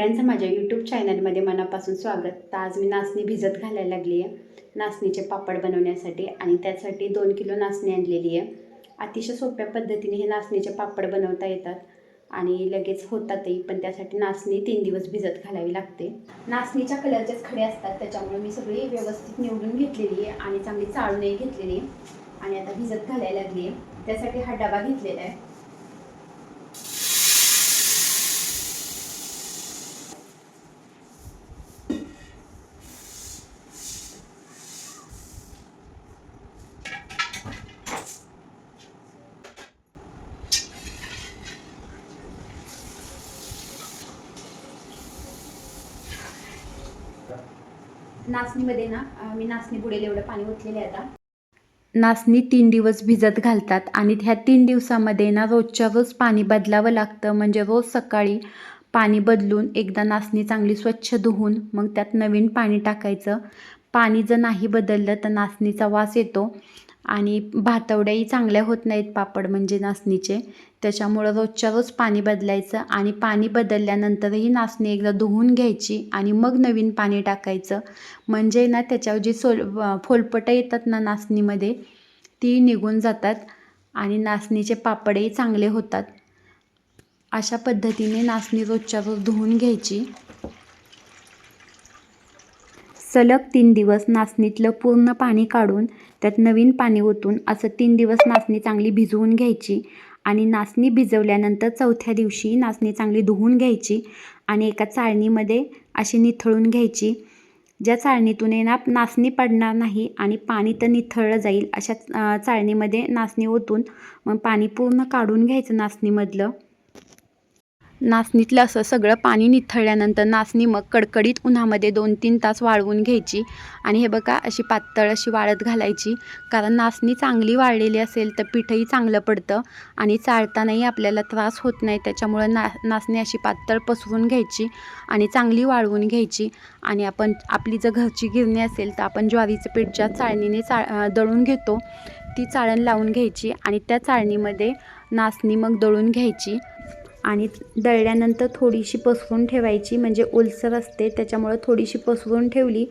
सगळ्यांचं माझ्या यूट्यूब चॅनलमध्ये मनापासून स्वागत. तर आज मी नाचणी भिजत घालायला लागली आहे. नाचणीचे पापड बनवण्यासाठी आणि त्यासाठी दोन किलो नाचणी आणलेली आहे. अतिशय सोप्या पद्धतीने हे नाचणीचे पापड बनवता येतात आणि लगेच होतातही पण त्यासाठी नाचणी तीन दिवस भिजत घालावी लागते. नाचणीच्या कलरचेच खडे असतात त्याच्यामुळे मी सगळी व्यवस्थित निवडून घेतलेली आहे आणि चांगली चाळूनही घेतलेली आहे. आणि आता भिजत घालायला लागली आहे. त्यासाठी हा डबा घेतलेला आहे. नाचणीमध्ये ना मी नाचणी बुडेल एवढं पाणी ओतलेलं आहे आता. नाचणी तीन दिवस भिजत घालतात आणि ह्या तीन दिवसामध्ये ना रोजच्या रोज पाणी बदलावं लागतं. म्हणजे रोज सकाळी पाणी बदलून एकदा नाचणी चांगली स्वच्छ धुवून मग त्यात नवीन पाणी टाकायचं. पाणी जर नाही बदललं तर नाचणीचा वास येतो. आणि भातवड्याही चांगल्या होत नाहीत पापड म्हणजे नाचणीचे. त्याच्यामुळं रोजच्या रोज पाणी बदलायचं आणि पाणी बदलल्यानंतरही नाचणी एकदा धुवून घ्यायची आणि मग नवीन पाणी टाकायचं. म्हणजे ना त्याच्यावर जी सोल फोलपटं येतात ना नाचणीमध्ये ती निघून जातात आणि नाचणीचे पापडही चांगले होतात. अशा पद्धतीने नाचणी रोजच्या रोज धुवून घ्यायची. सलग तीन दिवस नाचणीतलं पूर्ण पाणी काढून त्यात नवीन पाणी ओतून असं तीन दिवस नाचणी चांगली भिजवून घ्यायची आणि नाचणी भिजवल्यानंतर चौथ्या दिवशी नाचणी चांगली धुवून घ्यायची आणि एका चाळणीमध्ये अशी निथळून घ्यायची. ज्या चाळणीतून ना नाचणी पडणार नाही आणि पाणी तर निथळलं जाईल अशा चाळणीमध्ये नाचणी ओतून मग पाणी पूर्ण काढून घ्यायचं नाचणीमधलं. नाचणीतलं असं सगळं पाणी निथळल्यानंतर नाचणी मग कडकडीत उन्हामध्ये दोन तीन तास वाळवून घ्यायची. आणि हे बघा अशी पातळ अशी वाळत घालायची. कारण नाचणी चांगली वाळलेली असेल तर पीठही चांगलं पडतं आणि चाळतानाही आपल्याला त्रास होत नाही. त्याच्यामुळं ना नाचणी अशी पातळ पसरून घ्यायची आणि चांगली वाळवून घ्यायची. आणि आपण आपली जर घरची गिरणी असेल तर आपण ज्वारीचं पीठ ज्या चाळणीने चाळ दळून घेतो ती चाळण लावून घ्यायची आणि त्या चाळणीमध्ये नाचणी मग दळून घ्यायची. आणि दळल्यानंतर थोडीशी पसरून ठेवायची म्हणजे ओलसर असते त्याच्यामुळं थोडीशी पसरून ठेवली.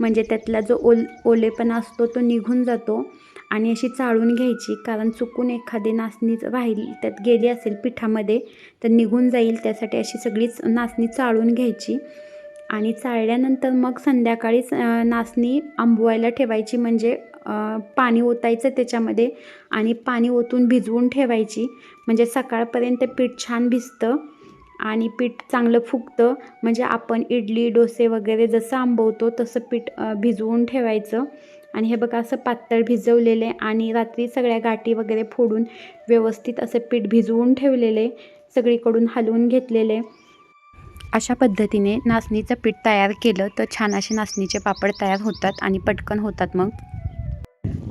म्हणजे त्यातला जो ओल ओलेपणा असतो तो निघून जातो आणि अशी चाळून घ्यायची. कारण चुकून एखादी नाचणी राहिली त्यात गेली असेल पिठामध्ये तर निघून जाईल. त्यासाठी अशी सगळीच नाचणी चाळून घ्यायची. आणि चाळल्यानंतर मग संध्याकाळीच नाचणी आंबवायला ठेवायची. म्हणजे पाणी ओतायचं त्याच्यामध्ये आणि पाणी ओतून भिजवून ठेवायची. म्हणजे सकाळपर्यंत पीठ छान भिजतं आणि पीठ चांगलं फुगतं. म्हणजे आपण इडली डोसे वगैरे जसं आंबवतो तसं पीठ भिजवून ठेवायचं. आणि हे बघा असं पातळ भिजवलेले आणि रात्री सगळ्या गाठी वगैरे फोडून व्यवस्थित असं पीठ भिजवून ठेवलेले सगळीकडून हलवून घेतलेले. अशा पद्धतीने नाचणीचं पीठ तयार केलं तर छान असे नाचणीचे पापड तयार होतात आणि पटकन होतात मग.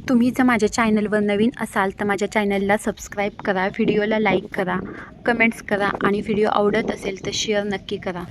तुम्ही जर माझ्या चॅनलवर नवीन असाल तर माझ्या चॅनलला सबस्क्राईब करा व्हिडिओला लाईक करा कमेंट्स करा आणि व्हिडिओ आवडत असेल तर शेअर नक्की करा.